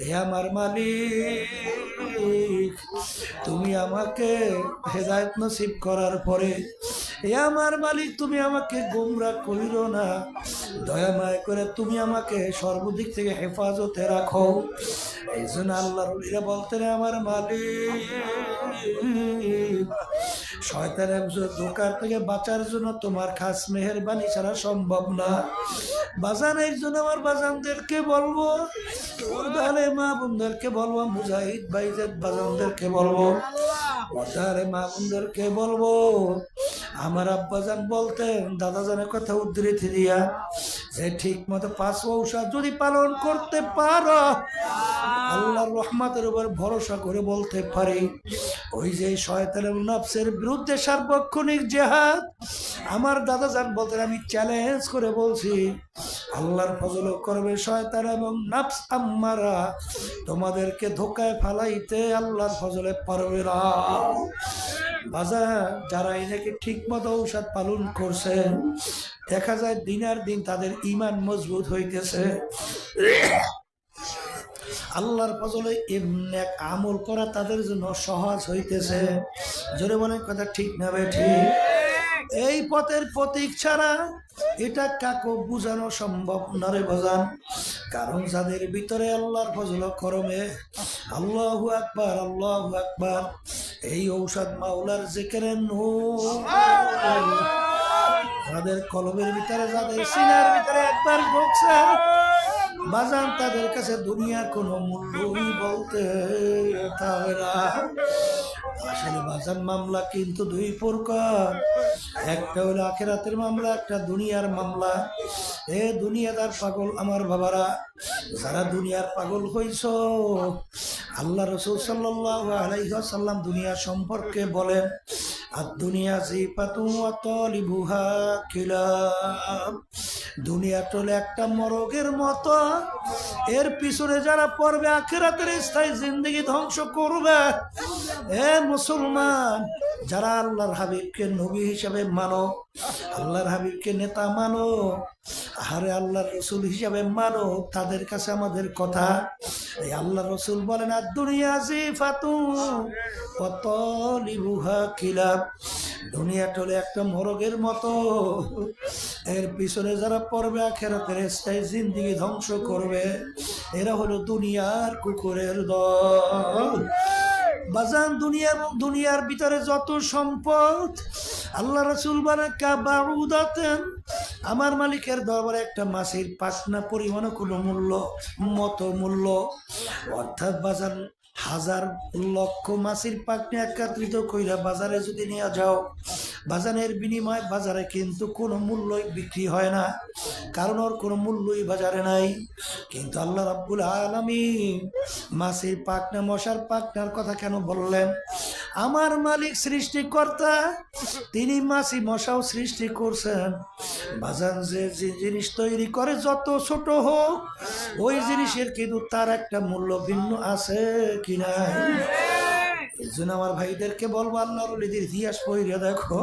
হে আমার মালিক, তুমি আমাকে হেদায়ত নসিব করার পরে, হে আমার মালিক, তুমি আমাকে গোমরা করিল না। দয়া মায় করে তুমি আমাকে সর্বদিক থেকে হেফাজতে রাখো। এই জন্য আল্লাহ বলতেন আমার মালিক শয়তানের ধোকার থেকে বাঁচার জন্য তোমার খাস মেহরবানি ছাড়া সম্ভব না। বাজানের জন্য আমার বাজানদেরকে বলব। তাহলে মা বোনদেরকে বলব মুজাহিদ ভাইদের বাজানদেরকে বলব। তাহলে মা বোনদেরকে বলব। আমার আব্বাজান বলতেন দাদাজানের কথা উদ্ধৃতি দিয়া যে ঠিক মতো পাঁচ ঔষধ যদি পালন করতে পারো আল্লাহর রহমতের উপর ভরসা করে বলতে পারি। ওই যে শয়তান এবং নফসের বিরুদ্ধে সার্বক্ষণিক জেহাদ, আমার দাদা যান বলতেন, আমি চ্যালেঞ্জ করে বলছি, আল্লাহর ফজল করবে শয়তান এবং নফস আম্মারা, তোমাদেরকে ধোকায় ফালাইতে আল্লাহর ফজলে পারবে না। বাজার যারা এনাকে ঠিক মতো ঔষধ পালন করছে, দেখা যায় দিনার দিন তাদের ইমান মজবুত হইতেছে। আল্লাহর ফজলে এমনি এক আমল করা তাদের জন্য সহজ হইতেছে। জোরে বলেন কথা ঠিক না বে ঠিক? এই পথের প্রতীক ছাড়া এটা কাকো বোঝানো সম্ভব নরে বোঝান কারণ যাদের ভিতরে আল্লাহর ফজল করমে আল্লাহ আকবার আল্লাহ আকবার এই ঔষধ মাওলার জেকের তাদের কলমের ভিতরে যাদের সিনার ভিতরে একবার ঢুকছে বাজান তাদের কাছে দুনিয়ার কোনো মূল্যই বলতে না। আসলে বাজান মামলা কিন্তু দুই প্রকার। একটা হলো আখেরাতের মামলা, একটা দুনিয়ার মামলা। এ দুনিয়াদার পাগল আমার বাবারা, যারা দুনিয়ার পাগল হইছ, আল্লাহ রসুল সাল্লাহ আলাইসাল্লাম দুনিয়া সম্পর্কে বলেন আর দুনিয়া জিপাতু তলিবুহা খিলাম দুনিয়া টলে একটা মরগের মতো। এর পিছনে যারা পড়বে, আখেরাতের স্থায়ী জিন্দগি ধ্বংস করবে। এ মুসলমান, যারা আল্লাহর হাবিবকে নবী হিসাবে মানো, আল্লাহর হাবিবকে নেতা মানো আরে আল্লাহর রসুল হিসাবে মানো, তাদের কাছে আমাদের কথা, এই আল্লাহ রসুল বলেন আর দুনিয়া জি ফাতু কত লিবুহা খিলাপ দুনিয়া টলে একটা মরগের মতো। এর পিছনে যারা পড়বে আখেরাতের স্থায়ী জিন্দিগি ধ্বংস করবে, এরা হলো দুনিয়ার কুকুরের দল। বাজান, দুনিয়া এবং দুনিয়ার ভিতরে যত সম্পদ, আল্লাহ রসুল বলে কাবাউদাতেন আমার মালিকের দরবারে একটা মাছের পাখনা পরিমাণও কোনো মূল্য, মতো মূল্য। অর্থাৎ বাজার হাজার লক্ষ মাছের পাকনি একত্রিত কইরা বাজারে যদি নিয়ে যাও, বাজারের বিনিময় বাজারে কিন্তু কোনো মূল্যই বিক্রি হয় না। কারণ ওর কোনো মূল্যই বাজারে নাই। কিন্তু আল্লাহ রাব্বুল আলমী মাছের পাকনা মশার পাকনার কথা কেন বললেন? আমার মালিক সৃষ্টিকর্তা, তিনি মাছি মশাও সৃষ্টি করছেন। বাজান যে জিনিস তৈরি করে, যত ছোট হোক, ওই জিনিসের কিন্তু তার একটা মূল্য ভিন্ন আছে কিনা এই জন্য আমার ভাইদেরকে বলব, আল্লাহর ইতিহাস পড়িয়া দেখো।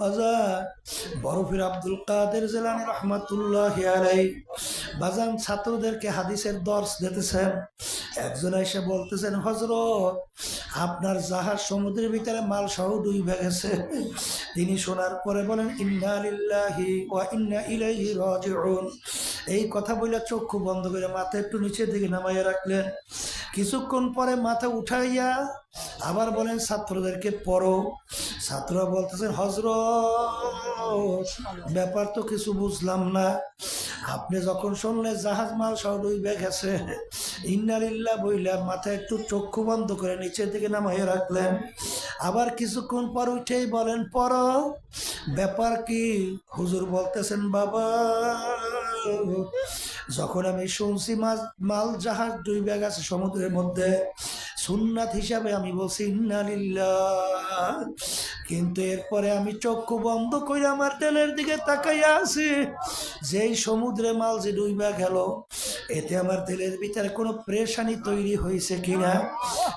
বাজার। বরফির আব্দুল কাদের জেলানি রহমাতুল্লাহ বাজান ছাত্রদেরকে হাদিসের দর্শ দিতেছেন। একজন এসে বলতেছেন হজরত আপনার জাহাজ সমুদ্রের ভিতরে মাল সহ ডুবে গেছে। তিনি শোনার পরে বলেন, ইন্না লিল্লাহি ওয়া ইন্না ইলাইহি রাজিউন। এই কথা বলে চক্ষু বন্ধ করে মাথা একটু নিচের দিকে নামাইয়া রাখলেন। কিছুক্ষণ পরে মাথা উঠাইয়া আবার বলেন, ছাত্রদেরকে পড়ো। ছাত্ররা বলতেছেন হজরত ব্যাপার তো কিছু বুঝলাম না। আপনি যখন শুনলে জাহাজ মাল সব ডুবে গেছে ইন্নালিল্লা বইলা মাথা একটু চক্ষু বন্ধ করে নিচের দিকে নামাইয়া রাখলেন। আবার কিছুক্ষণ পর উঠেই বলেন পর ব্যাপার কি? হুজুর বলতেছেন, বাবা, যখন আমি শুনছি মাছ মাল জাহাজ ডুবে গেছে সমুদ্রের মধ্যে সুন্নাত হিসাবে আমি বলছি কিন্তু এরপরে আমি চক্ষু বন্ধ করে আমার তেলের দিকে তাকাইয়া আছি। যেই সমুদ্রে মাল যে ডুইবা গেল, এতে আমার তেলের ভিতরে কোনো প্রেশানি তৈরি হয়েছে কিনা?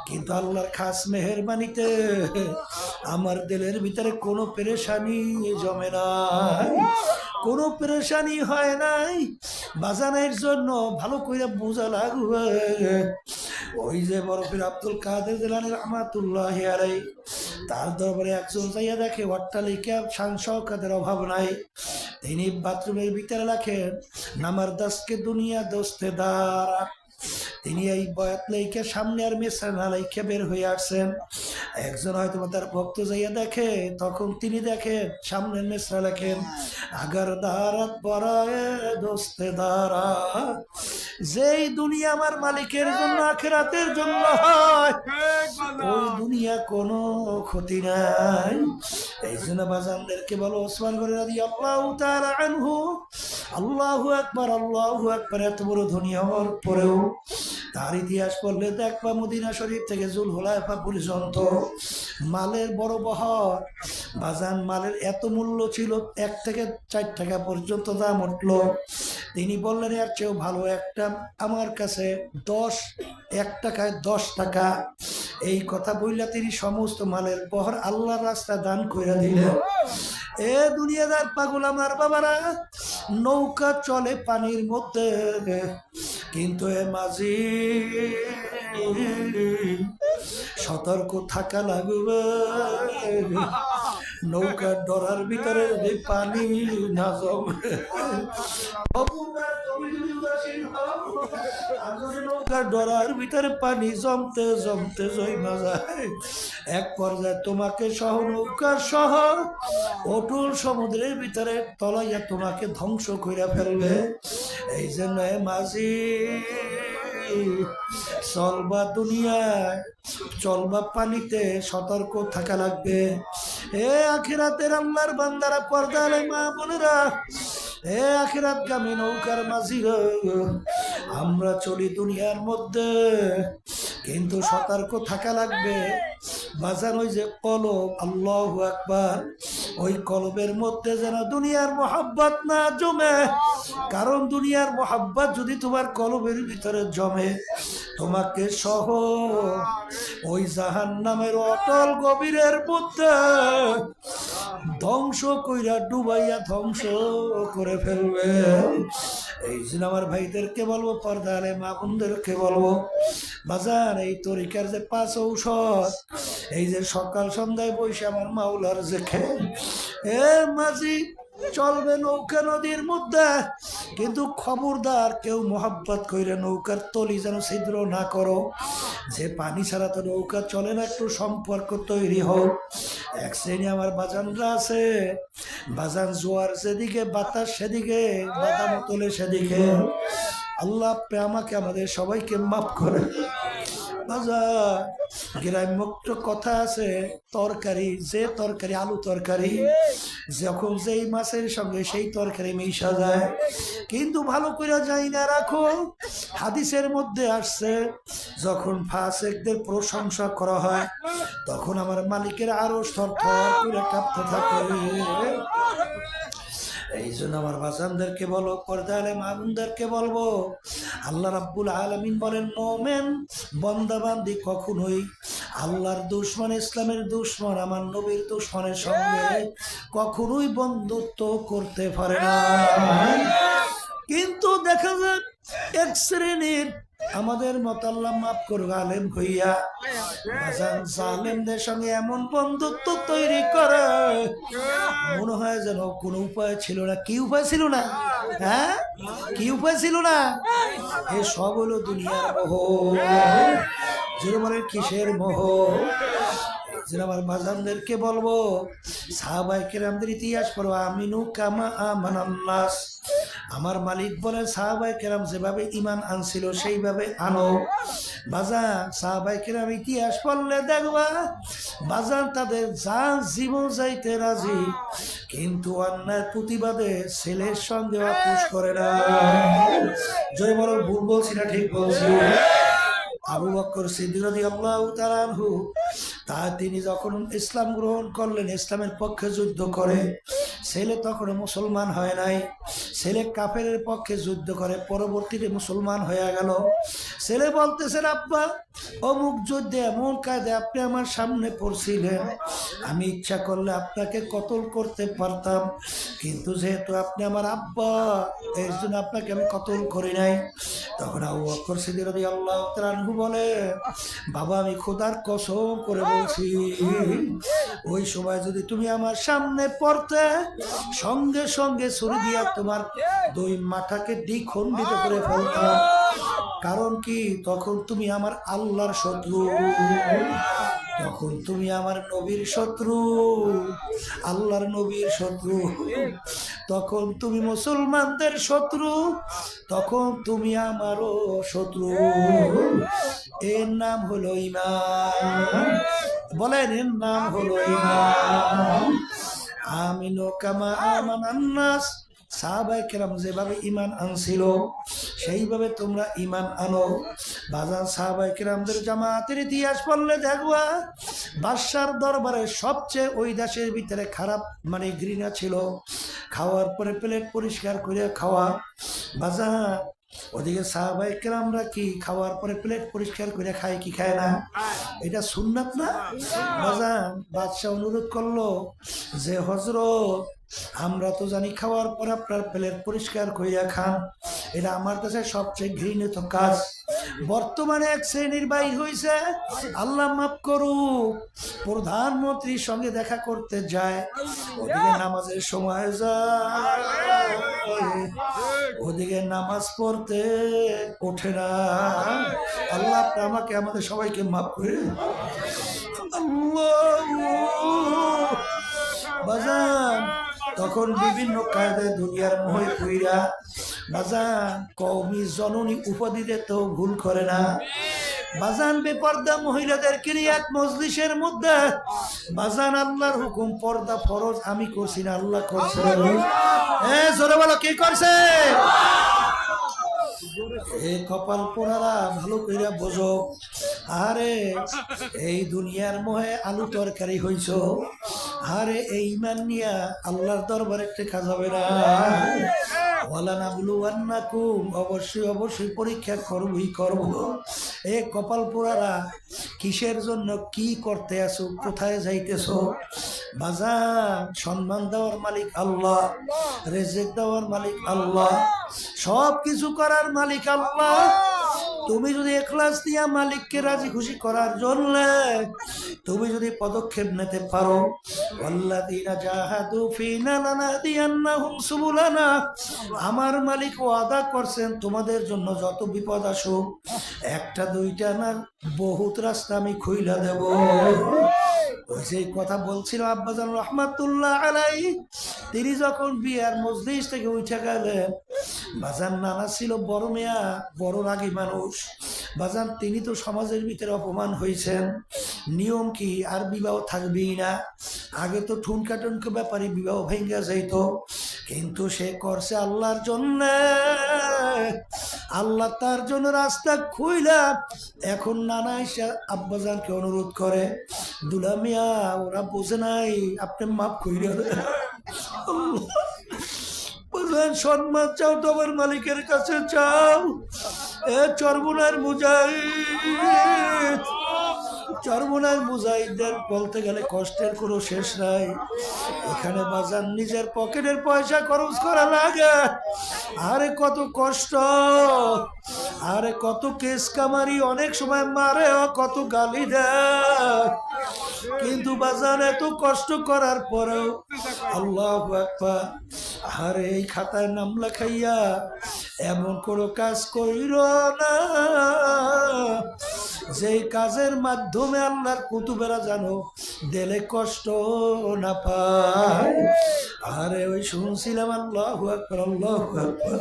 কিন্তু আল্লাহর খাস মেহরবানিতে আমার দিলের ভিতরে কোনো পেরেশানি জমে না কোনো পেরেশানি হয় নাই। বাজানের জন্য ভালো করে বোঝা লাগবে। ওই যে বরফের আব্দুল কাদের জেলানের আমাতুল্লাহ আলাই তার দরবারে একজন যাইয়া দেখে অট্টালিকা শওকাতের অভাব নাই। তিনি বাথরুমের ভিতরে রাখেন, নামার দাসকে দুনিয়া দোস্তে দাঁড়া। তিনি এই বয়াত লাইকে সামনে আর মেসানা লাইকে বের হয়ে আসছেন একজন হয়তো তার ভক্ত যাইয়া দেখে, তখন তিনি দেখেন, সামনের মেসরা লেখেন, আগার দারাত পরায় দোস্তে দাঁড়া যেই দুনিয়া আমার মালিকের জন্য আখেরাতের জন্য ওই দুনিয়া কোনো ক্ষতি নাই। এই জন্য বাজানদেরকে বলো, ওসমান করে রাদি আল্লাহ তাআলা আনহু, আল্লাহু আকবার আল্লাহু আকবার, এত বড় ধনী হওয়ার পরেও তার ইতিহাস পড়লে দেখবা মদিনা শরীফ থেকে জুল হোলাইফা পর্যন্ত মালের বড় বহর। বাজান মালের এত মূল্য ছিল, এক থেকে চার টাকা পর্যন্ত দাম উঠল। তিনি বললেন, এর চেয়েও ভালো একটা আমার কাছে দশ, এক টাকায় দশ টাকা। এই কথা বললে তিনি সমস্ত মালের বহর আল্লাহর রাস্তা দান করে দিলেন। এ দুনিয়াদার পাগল আমার বাবারা, নৌকা চলে পানির মধ্যে। কিন্তু এ মাঝি সতর্ক থাকা লাগবে। নৌকার ডরার ভিতরে যদি পানি না জমে। ডরার ভিতরে পানি জমতে জমতে জমা যায় এক পর্যায়ে তোমাকে সহ নৌকার সহ অটুল সমুদ্রের ভিতরে তলাইয়া তোমাকে ধ্বংস করে ফেলবে। এই জন্য মাঝি চলবা দুনিয়ায়, চলবা পানিতে সতর্ক থাকা লাগবে। এ আখিরাতের আল্লাহর বান্দারা পর্দালে মা বোনেরা, এ আখিরাত গামী নৌকার মাঝিরা আমরা চলি দুনিয়ার মধ্যে, কিন্তু সতর্ক থাকা লাগবে। বাজার ওই যে কলব আল্লাহ আকবার। ওই কলবের মধ্যে যেন দুনিয়ার মোহাব্বত না জমে। কারণ দুনিয়ার মোহাব্বত যদি তোমার কলবের ভিতরে জমে, তোমাকে সহ ওই জাহান নামের অটল গভীরের মধ্যে ধ্বংস কইরা ডুবাইয়া ধ্বংস করে ফেলবে। এই জন্য আমার ভাইদেরকে বলব, পর্দারে মা বোনদেরকে বলব বাজার, এই তরিকার যে পাঁচ ঔষধ, এই যে সকাল সন্ধ্যায় বসে আমার মাওলার যে খেয়ে এ মাঝি, চলবে নৌকা নদীর মধ্যে, কিন্তু খবরদার কেউ মোহাব্বত করে নৌকার তলি যেন ছিদ্র না করো। যে পানি ছাড়া তো নৌকা চলে না, একটু সম্পর্ক তৈরি হোক। এক শ্রেণি আমার বাজানরা আছে, বাজান জোয়ার সেদিকে, বাতাস সেদিকে, বাদাম তোলে সেদিকে। আল্লাহ আমাকে, আমাদের সবাইকে মাফ করে। বাজার গ্রাম্য কথা আছে, তরকারি, যে তরকারি, আলু তরকারি, যখন যেই মাছের সঙ্গে সেই তরকারি মিশা যায়, কিন্তু ভালো করে যাই না রাখো, হাদিসের মধ্যে আসছে, যখন ফাসেকদের প্রশংসা করা হয়, তখন আমার মালিকের আরও থর করে কাঁপতে থাকে। এই জন্য আমার বাজানদেরকে বলো পর্দালে মামুনদেরকে বলব আল্লাহ রাব্বুল আলমিন বলেন মোমেন বন্দাবান্দি কখনোই আল্লাহর দুশ্মন ইসলামের দুশ্মন আমার নবীর দুশ্মনের সঙ্গে কখনোই বন্ধুত্ব করতে পারে না। কিন্তু দেখা যাক এক শ্রেণির আমাদের মত আল্লাহ মাফ করবে আলেম হইয়া। হাসান সালেমদের সঙ্গে এমন বন্ধুত্ব তৈরি করে। মনে হয় যেন কোনো উপায় ছিল না। কি উপায় ছিল না? হ্যাঁ? কি উপায় ছিল না? এ সব হলো দুনিয়ার মোহ। জীবনের কিসের মোহ? আমার বাজানদেরকে বলব সাহাবাই কেরামদের ইতিহাস পড়ো, আমিনু কামা আমানান্নাস আমার মালিক বলে সাহাবাই কেরাম যেভাবে ইমান আনছিল, সেইভাবে আনো। বাজান সাহাবাই কেরাম ইতিহাস পড়লে দেখবা, বাজান তাদের যা জীবন যাইতে রাজি, কিন্তু অন্যায় প্রতিবাদে ছেলের সঙ্গে অপুষ করে না। জয় বড় ভুল বলছি না, ঠিক বলছি? আবু বক্কর সিদ্দিরদি আল্লাহ তালানহু তা তিনি যখন ইসলাম গ্রহণ করলেন, ইসলামের পক্ষে যুদ্ধ করে, ছেলে তখন মুসলমান হয় নাই। ছেলে কাফের পক্ষে যুদ্ধ করে, পরবর্তীতে মুসলমান হয়ে গেল। ছেলে বলতেছেন, আব্বা, অমুক যুদ্ধে এমন কায়দে আপনি আমার সামনে পড়ছিলেন। আমি ইচ্ছা করলে আপনাকে কতল করতে পারতাম, কিন্তু যেহেতু আপনি আমার আব্বা, এর জন্য আপনাকে আমি কতল করি নাই। তখন আবু বকর সিদ্দিক রাদিয়াল্লাহু তাআলা বলে, বাবা, আমি খোদার কসম করে বলছি, ওই সময় যদি তুমি আমার সামনে পড়তে, সঙ্গে সঙ্গে ছুরি দিয়া তোমার দুই মাথাকে দ্বিখণ্ডিত করে ফেলতাম। কারণ কি? তখন তুমি আমার আল্লাহর শত্রু। তখন তুমি আমার নবীর শত্রু। আল্লাহর নবীর শত্রু। তখন তুমি মুসলমানদের শত্রু। তখন তুমি আমারও শত্রু। এর নাম হলো ইমান বলেন এর নাম হলো ইমান আমিনো কামা আমান আন্নাস সাহাবাই কেরাম যেভাবে ইমান আনছিল, সেইভাবে তোমরা ইমান আনো। বাজার সাহাবাই কেরামদের জামাতের ইতিহাস পড়লে দেখবা বাদশার দরবারে সবচেয়ে ওই দেশের ভিতরে খারাপ মানে ঘৃণা ছিল। খাওয়ার পরে প্লেট পরিষ্কার করে খাওয়া। বাজার ওদিকে সাহাবাই কেরামরা কি খাওয়ার পরে প্লেট পরিষ্কার করে খায় কি খায় না? এটা সুন্নাত না? বাজান, বাদশাহ অনুরোধ করল যে হজরত আমরা তো জানি খাওয়ার পর আপনার প্লেট পরিষ্কার করিয়া খান। এটা আমার কাছে সবচেয়ে ঘৃণিত কাজ। বর্তমানে এক শ্রেণির বাইর হয়েছে আল্লাহ মাফ করুক, প্রধানমন্ত্রীর সঙ্গে দেখা করতে যায়। নামাজের সময় যায়। ওদিকে নামাজ পড়তে ওঠে না। আল্লাহ আমাকে, আমাদের সবাইকে মাফ করে বাজান, তখন বিভিন্ন কায়দায় দুনিয়ার মোহে পুইরা, বাজান কৌমি জননী উপাধিতে তো ভুল করে না। বাজান বেপর্দা মহিলাদেরকে নিয়ে এক মজলিসের মধ্যে, বাজান আল্লাহর হুকুম, পর্দা ফরজ, আমি করছি না, আল্লাহ করছে জোরে বলো, কি করছে? কপাল পোড়ারা, ভালো কইরা বোঝো। আরে, এই দুনিয়ার মোহে আলু তরকারি হইছ। আরে, এই ইমান নিয়া আল্লাহর দরবারে টেকা যাবে না। অবশ্যই অবশ্যই পরীক্ষা করবই, করব। এ কপাল পোড়ারা কিসের জন্য কি করতে আছো, কোথায় যাইতেছো? বাজার, সম্মান দেওয়ার মালিক আল্লাহ, রেজেক দেওয়ার মালিক আল্লাহ সব কিছু করার মালিক আল্লাহ। তুমি যদি এখলাস দিয়া মালিককে রাজি খুশি করার জন্য তুমি যদি পদক্ষেপ নিতে পারো আমার মালিক ওয়াদা করছেন তোমাদের জন্য যত বিপদ আসুক, একটা, দুইটা না, বহুত রাস্তা আমি খুইলা দেব। ওই যে কথা বলছিল আব্বাজান রহমাতুল্লাহ আলাই তিনি যখন বিয়ার মজলিস থেকে উঠে গেলেন বাজান নানা ছিল, বড় মেয়া, বড় রাগী মানুষ। বাজান তিনি তো সমাজের ভিতরে অপমান হয়েছেন। নিয়ম কি? আর বিবাহ থাকবেই না। আগে তো ঠুনকা টুনকা ব্যাপারে বিবাহ ভেঙ্গে যাইত। কিন্তু সে করছে আল্লাহর জন্য। আল্লাহ তার জন্য রাস্তা খুইলা। এখন নানা এসে আব্বাজানকে অনুরোধ করে, দুলা মিয়া, ওরা বোঝে নাই, আপনি মাফ কইরা বললেন সম্মান চাও তোমার মালিকের কাছে চাও। এ চরমুনার মুজাহিদ। চরমুনার মুজাহিদদের বলতে গেলে কষ্টের কোনো শেষ নাই। এখানে বাজার নিজের পকেটের পয়সা খরচ করা লাগে। আরে কত কষ্ট। আরে কত কেস কামারি অনেক সময় মারে কত গালি দেয়। কিন্তু বাজার এত কষ্ট করার পরেও আল্লাহ আকবার। আরে এই খাতায় নাম লেখাইয়া এমন কোনো কাজ করিল না। যেই কাজের মাধ্যমে আল্লাহর কুতুবেরা জানো দেলে কষ্ট না পায়। আরে ওই শুনছিলাম আল্লাহ আকবার আল্লাহ আকবার।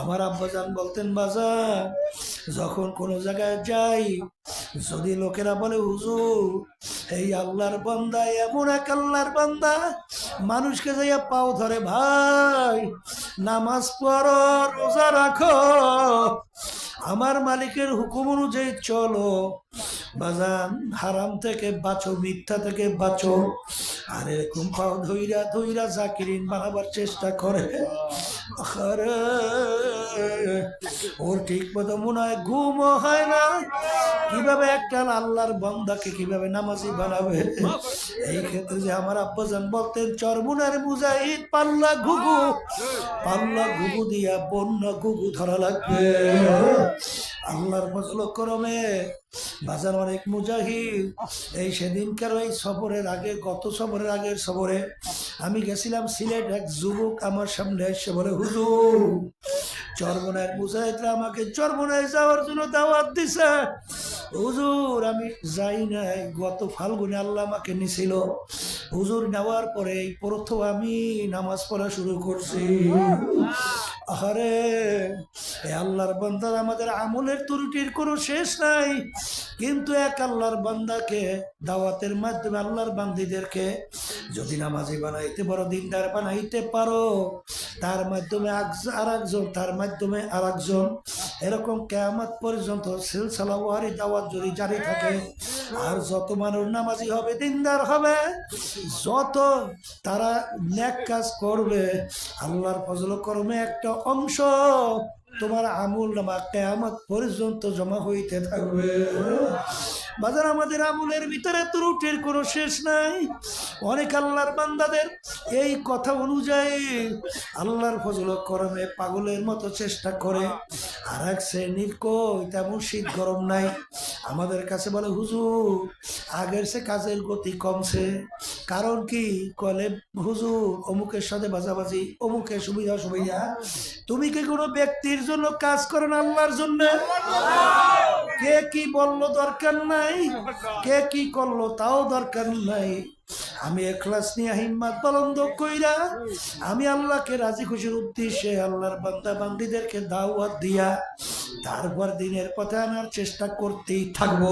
আমার আব্বাজান বলতেন বাজার যখন কোনো জায়গায় যাই, যদি লোকেরা বলে, হুজুর, এই আল্লাহর বান্দা, এমন এক আল্লাহর বান্দা, মানুষকে যাইয়া পাও ধরে ভাই, নামাজ পড়ো, রোজা রাখো, আমার মালিকের হুকুম অনুযায়ী চলো, বাজান, হারাম থেকে বাঁচো, মিথ্যা থেকে বাঁচো। আর এরকম পাও ধইরা ধইরা জাকিরিন বানাবার চেষ্টা করে। ওর ঠিক মতো মনে হয় ঘুমও হয় না কীভাবে একটা আল্লাহর বান্দাকে কীভাবে নামাজি বানাবে? এই ক্ষেত্রে যে আমার আব্বাজান বলতেন, চরমুনার মুজাহিদ, পাল্লা ঘুঘু। পাল্লা ঘুঘু দিয়া বন্যা ঘুঘু ধরা লাগবে। আল্লাহর ফজল করমে। বাজার অনেক মুজাহিদ। এই সেদিনকার ওই সফরের আগে, গত সফরের আগের সফরে আমি গেছিলাম সিলেট এক যুবক আমার সামনে এসে বলে, হুজুর চরমনায় মুজাহিদরা আমাকে চরমনায় যাওয়ার জন্য দাওয়াত দিছে। হুজুর, আমি যাই নাই। গত ফাল্গুনে আল্লাহ আমাকে নিছিল। হুজুর নেওয়ার পরে এই প্রথম আমি নামাজ পড়া শুরু করছি। এ আল্লাহর বান্দার আমাদের আমলের ত্রুটির কোনো শেষ নাই। কিন্তু এক আল্লাহর বান্দাকে দাওয়াতের মাধ্যমে আল্লাহর বান্দিদেরকে যদি নামাজি বানাইতে পারো, দিনদার বানাইতে পারো, তার মাধ্যমে আর একজন তার মাধ্যমে আর একজন এরকম কেয়ামত পর্যন্ত সিলসালা ওয়ারি দাওয়াত যদি জারি থাকে, আর যত মানুষ নামাজি হবে, দিনদার হবে, যত তারা ন্যাক কাজ করবে, আল্লাহর ফজল কর্মে একটা অংশ তোমার আমুল নামা কেয়ামত পর্যন্ত জমা হইতে থাকবে। বাজার আমাদের আমুলের ভিতরে ত্রুটির কোনো শেষ নাই। অনেক আল্লাহর বান্দাদের এই কথা অনুযায়ী আল্লাহর ফজল করমে পাগলের মতো চেষ্টা করে। আর এক শ্রেণির কই তেমন শীত গরম নাই। আমাদের কাছে বলে, হুজুর, আগের সে কাজের গতি কমছে। কারণ কি? কলে, হুজুর, অমুকের সাথে বাজাবাজি, অমুকের সুবিধা সুবিধা তুমি কি কোনো ব্যক্তির জন্য কাজ করেন আল্লাহর জন্য? কে কি বলল দরকার নাই? কে কি করল তাও দরকার নাই। আমি এখলাস নিয়ে হিম্মত বলন্দ কইরা আমি আল্লাহকে রাজি খুশির উদ্দেশ্যে আল্লাহর বান্দা বান্দিদেরকে দাওয়াত দিয়া তারপর দিনের পথে আনার চেষ্টা করতেই থাকব।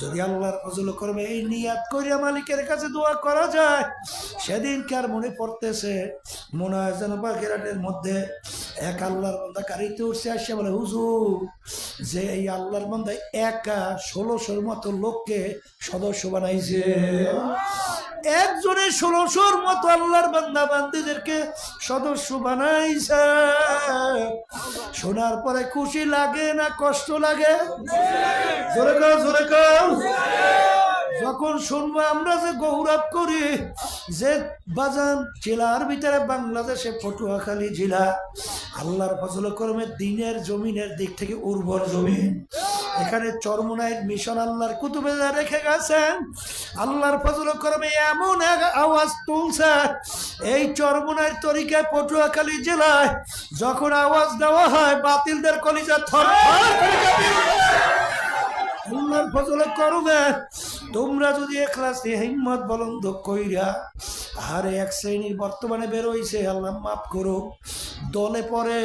যদি আল্লাহর ফজল করবে এই নিয়াত করিয়া মালিকের কাছে দোয়া করা যায় সেদিন কার মনে পড়তেছে মনে হয় যেন বাগেরাটের মধ্যে এক আল্লাহর বান্দা গাড়িতে উঠছে আসে বলে, হুজুর, যে এই আল্লাহর বান্দা একা ষোলোশোর মতো লোককে সদস্য বানাইছে। একজনের ষোলোশোর মতো আল্লাহর বান্দা বান্দিদেরকে সদস্য বানাইছে। শোনার পরে খুশি লাগে না কষ্ট লাগে? জোরে কাও জোরে কাও। যখন শুনব আমরা যে গৌরব করি, যে বাজান জেলার ভিতরে বাংলাদেশে পটুয়াখালী জেলা, আল্লাহর ফজল কর্মে দিনের জমিনের দিক থেকে উর্বর জমিন। এখানে চরমুনাইর মিশন আল্লাহর কুতুবে রেখে গেছেন, আল্লাহর ফজল কর্মে এমন এক আওয়াজ তুলছে, এই চরমুনাইর তরিকায় পটুয়াখালী জেলায় যখন আওয়াজ দেওয়া হয়, বাতিলদের কলিজা থর আল্লাহর ফজলে করবে তোমরা যদি এখলাস হিম্মত বলন্দ কইরা আর এক শ্রেণির বর্তমানে বেরোইছে, আল্লাহ মাফ করো দলে পরে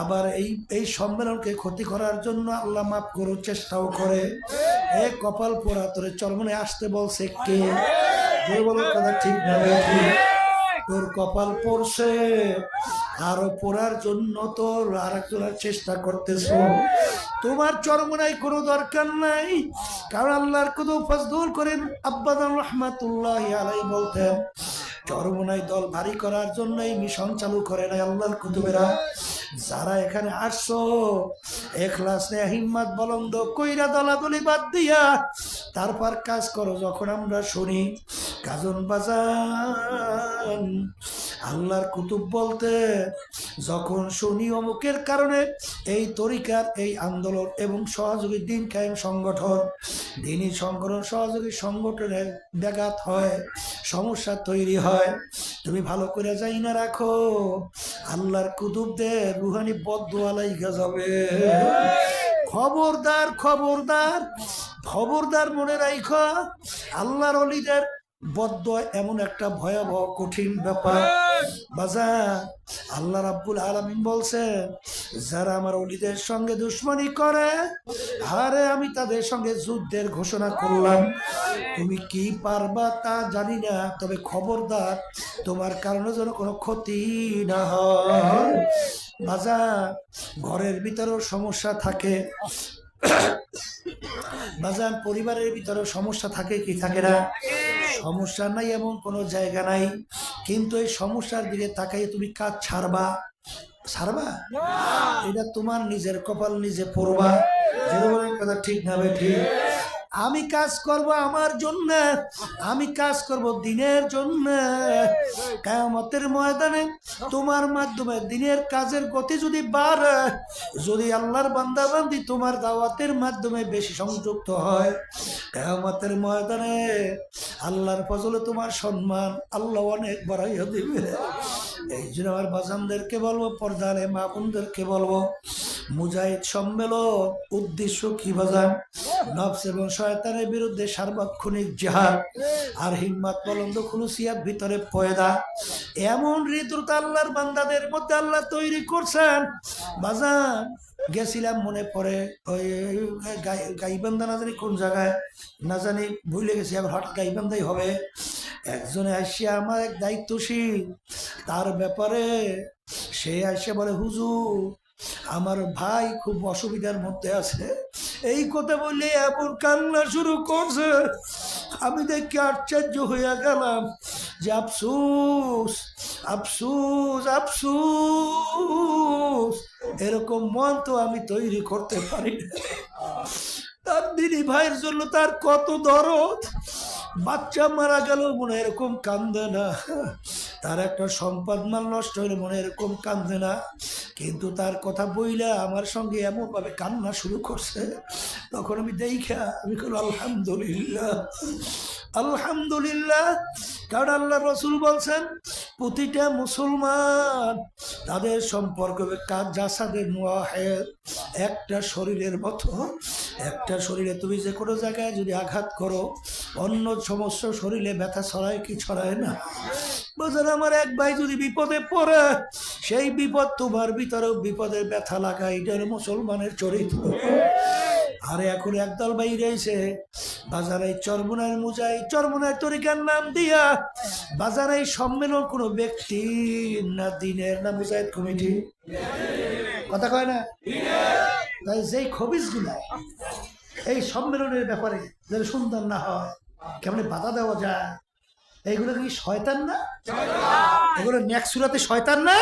আবার এই এই সম্মেলনকে ক্ষতি করার জন্য আল্লাহ মাফ করো চেষ্টাও করে। এ কপাল পোড়া, তোরে চরমনে আসতে বলছে কে? বলো কথা ঠিক না তোর কপাল পড়ছে। আরও পড়ার জন্য তো আর একজনের চেষ্টা করতেছ। তোমার চরমনাই কোনো দরকার নাই। কারণ আল্লাহর কত ফজদুল করেন আব্বাদান রহমাতুল্লাহ আলাই বলতেন চরমনাই দল ভারী করার জন্য এই মিশন চালু করে নাই আল্লাহর কুতুবেরা যারা এখানে আসছো, এখলাস হিম্মত বলন্দ কইরা দলাদলি বাদ দিয়া তারপর কাজ করো, যখন আমরা শুনি কাজন বাজান আল্লাহর কুতুব বলতে, যখন শুনি অমুকের কারণে এই তরিকার, এই আন্দোলন এবং সহযোগী দিন কায়েম সংগঠন, দিনই সংগঠন, সহযোগী সংগঠনের ব্যাঘাত হয়, সমস্যা তৈরি হয়। তুমি ভালো করে যাই না রাখো, আল্লাহর কুতুবদের রুহানি বদুয়ালাই যাবে। খবরদার খবরদার খবরদার মনে রাইখ, আল্লাহর অলিদের বদ্ধ এমন একটা ভয়াবহ, কঠিন ব্যাপার। বাজা, আল্লাহ রাব্বুল আলামিন বলছেন, যারা আমার অলিদের সঙ্গে দুশ্মনী করে, আরে আমি তাদের সঙ্গে যুদ্ধের ঘোষণা করলাম। তুমি কি পারবা তা জানি না, তবে খবরদার, তোমার কারণে যেন কোনো ক্ষতি না হয়। বাজা, ঘরের ভিতরেও সমস্যা থাকে। বাজান পরিবারের ভিতরে সমস্যা থাকে কি থাকে না? সমস্যা নাই এমন কোনো জায়গা নাই। কিন্তু এই সমস্যার দিকে তাকাই তুমি কাজ ছাড়বা। ছাড়বা? এটা তোমার নিজের কপাল নিজে পড়বা। কথা ঠিক না ঠিক। আমি কাজ করব আমার জন্য, আমি কাজ করব দিনের জন্য। কায়ামতের ময়দানে তোমার মাধ্যমে দিনের কাজের গতি যদি বাড়ে, যদি আল্লাহর বান্দাবান্দি তোমার দাওয়াতের মাধ্যমে বেশি সংযুক্ত হয়, কায়ামতের ময়দানে আল্লাহর ফজলে তোমার সম্মান আল্লাহ অনেক বাড়াইয়া দিবে। এই জন্য আমার বাজানদেরকে বলব, পর্দারে মা বোনদেরকে বলব মুজাহিদ সম্মেলন উদ্দেশ্য কি বাজান নফস এবং শয়তানের বিরুদ্ধে সার্বক্ষণিক জেহাদ আর হিম্মত বলন্দ খুলুসিয়ার ভিতরে পয়দা। এমন হৃদরতা আল্লাহর বান্দাদের মধ্যে আল্লাহ তৈরি করছেন। বাজান, গেছিলাম মনে পড়ে, ওই গাই- গাইবান্ধা না জানি কোন জায়গায়, না জানি, ভুলে গেছি, আবার হঠাৎ গাইবান্ধাই হবে। একজনে আসিয়া আমার এক দায়িত্বশীল, তার ব্যাপারে সে আসে বলে, হুজুর আমার ভাই খুব অসুবিধার মধ্যে আছে। এই কথা বলে এমন কান্না শুরু করছে। আমি দেখি আশ্চর্য হইয়া গেলাম যে, আফসুস আফসুস আফসুস, এরকম মন তো আমি তৈরি করতে পারি। তার দিদি ভাইয়ের জন্য তার কত দরদ। বাচ্চা মারা গেল, মনে এরকম কান্দে না। তার একটা সম্পদ মাল নষ্ট হলে মনে এরকম কান্দে না। কিন্তু তার কথা বইলা আমার সঙ্গে এমন ভাবে কান্না শুরু করছে, তখন আমি দেখা আমি কল আলহামদুলিল্লাহ আলহামদুলিল্লাহ। কারণ আল্লাহ রসুল বলছেন, প্রতিটা মুসলমান তাদের সম্পর্ক জাসাদের নোয়াহেদ একটা শরীরের মতো। একটা শরীরে তুমি যে কোনো জায়গায় যদি আঘাত করো, অন্য সমস্ত শরীরে ব্যথা ছড়ায় কি ছড়ায় না? বলছেন, আমার এক ভাই যদি বিপদে পড়ে সেই বিপদ তোমার ভিতরেও বিপদের ব্যথা লাগায় এটা মুসলমানের চরিত্র। আরে এখন একদল ভাই রয়েছে বাজারে চরমুনার মুজাই, চরমুনার তরিকার নাম দিয়া বাজারে সম্মেলন কোনো ব্যক্তি না দিনের না মুজাহিদ কমিটি। কথা কয় না? তাই যেই খবিজ এই সম্মেলনের ব্যাপারে যেন সুন্দর না হয়, কেমন বাধা দেওয়া যায়? এইগুলো কি শয়তান না? এগুলো নেক্সুরাতে শয়তান না?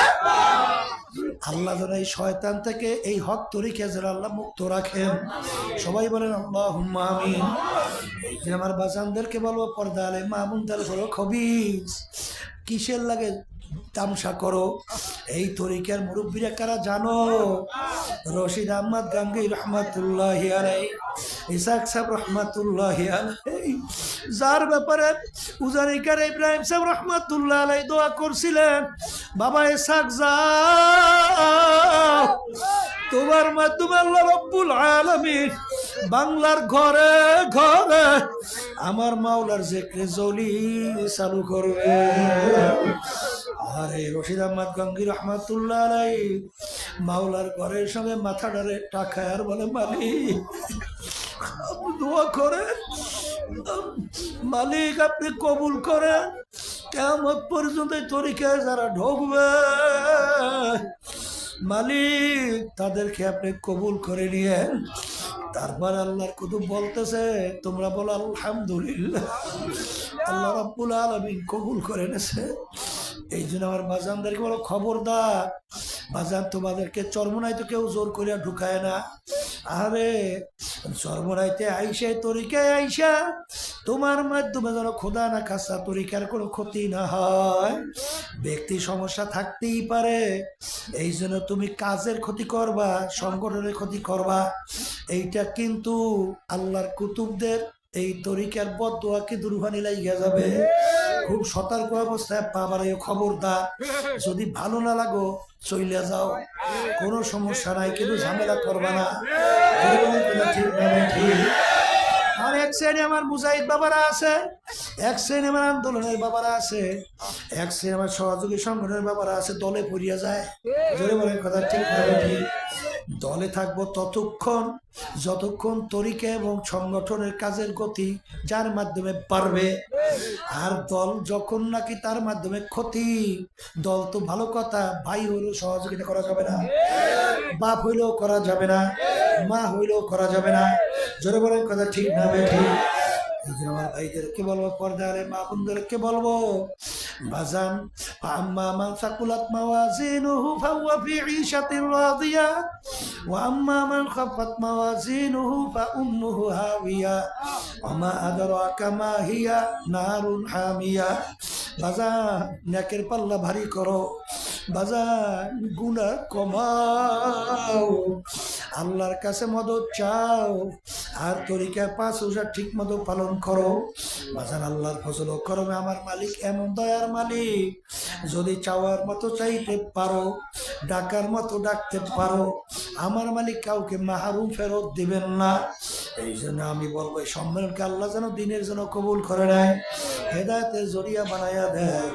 আল্লাহ যেন এই শয়তান থেকে এই হক তরিকে যেন আল্লাহ মুক্ত রাখেন। সবাই বলেন আল্লাহ আমিন। এই যে আমার বাজানদেরকে বলব পর্দা আলে মামুনদার বলো খবিজ। কিসের লাগে তামসা করো? এই তরিকার মুরব্বীরা কারা জানো? রশিদ আহমদ গাঙ্গি রহমতুল্লাহ আলাই ইসাক সাহেব রহমতুল্লাহ আলাই যার ব্যাপারে উজানিকার ইব্রাহিম সাহেব রহমতুল্লাহ আলাই দোয়া করছিলেন, বাবা ইসাক যাও তোমার মাধ্যমে রব্বুল আলামিন বাংলার ঘরে ঘরে আমার মাওলার জেকরে জলি চালু করবে। আরে রশিদ আহমদ গঙ্গি রহমাতুল্লাহ মাওলার ঘরের সঙ্গে মাথা ডারে টাকা আর বলে মালিক। দোয়া করেন। মালিক আপনি কবুল করেন। কেমন পর্যন্ত এই তরিকায় যারা ঢুকবে, মালিক তাদেরকে আপনি কবুল করে নিয়ে তারপর আল্লাহর কুতুব বলতেছে, তোমরা বলো, আলহামদুলিল্লাহ, আল্লাহ রাব্বুল আলামিন কবুল করে নেছে এই জন্য আমার বাজানদেরকে বলো, খবরদার, বাজান তোমাদেরকে চর্মনাইতে কেউ জোর করিয়া ঢুকায় না। আরে, সর্বরাইতে আইসা, তরিকায় আইসা, তোমার মাধ্যমে যেন খোদা না খাসা তরিকার কোনো ক্ষতি না হয়। ব্যক্তি সমস্যা থাকতেই পারে। এই জন্য তুমি কাজের ক্ষতি করবা, সংগঠনের ক্ষতি করবা। এইটা কিন্তু আল্লাহর কুতুবদের এই তরিকার বদোয়া কিন্তু রুহানি লাগিয়া যাবে? খুব সতর্ক অবস্থায় পাবার এই খবরদার। যদি ভালো না লাগো চইলে যাও। কোনো সমস্যা নাই কিন্তু ঝামেলা করবা না। আর এক শ্রেণি আমার মুজাহিদ বাবারা আছে। এক শ্রেণি আমার আন্দোলনের বাবারা আছে। এক শ্রেণি আমার সহযোগী সংগঠনের বাবারা আছে। দলে পড়িয়া যায়। জোরে বলে কথা ঠিক নাই, ঠিক দলে থাকব ততক্ষণ, যতক্ষণ তরিকা এবং সংগঠনের কাজের গতি যার মাধ্যমে পারবে আর দল যখন নাকি তার মাধ্যমে ক্ষতি, দল তো ভালো কথা, ভাই হইলেও সহযোগিতা করা যাবে না, বাপ হইলেও করা যাবে না, মা হইলেও করা যাবে না। জোরে বলেন কথা ঠিক না ঠিক আমার ভাইদেরকে বলব, পর্দারে মা বোনদেরকে বলব বাজান, আম্মা মান সাকুলাত মাওয়াজিনুহু ফাহুয়া ফি ঈশাতির রাদিয়া, ওয়া আম্মা মান খাফাত মাওয়াজিনুহু ফাউম্মুহু হাওিয়া, ওয়া মা আদরাকা মা হিয়া নারুন হামিয়া। বাজান, নেকের পাল্লা ভারী করো। বাজান, গুনাহ কমাও। আল্লাহর কাছে মদত চাও। আর তরিকা পাঁচ ওজা ঠিক মতো পালন করো। বাজান আল্লাহর ফসল করমে আমার মালিক, এমন দয়ার মালিক। যদি চাওয়ার মতো চাইতে পারো, ডাকার মতো ডাকতে পারো, আমার মালিক কাউকে মাহরুম ফেরত দিবেন না। এই জন্য আমি বলব, এই সম্মেলনকে আল্লাহ যেন দিনের জন্য কবুল করে নেয়। হেদায়তের জরিয়া বানাইয়া দেয়।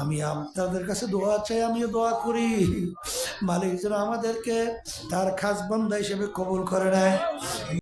আমি আপনাদের কাছে দোয়া চাই, আমিও দোয়া করি। মালিক যেন আমাদেরকে তার খাস বান্দা হিসেবে কবুল করে নেয়।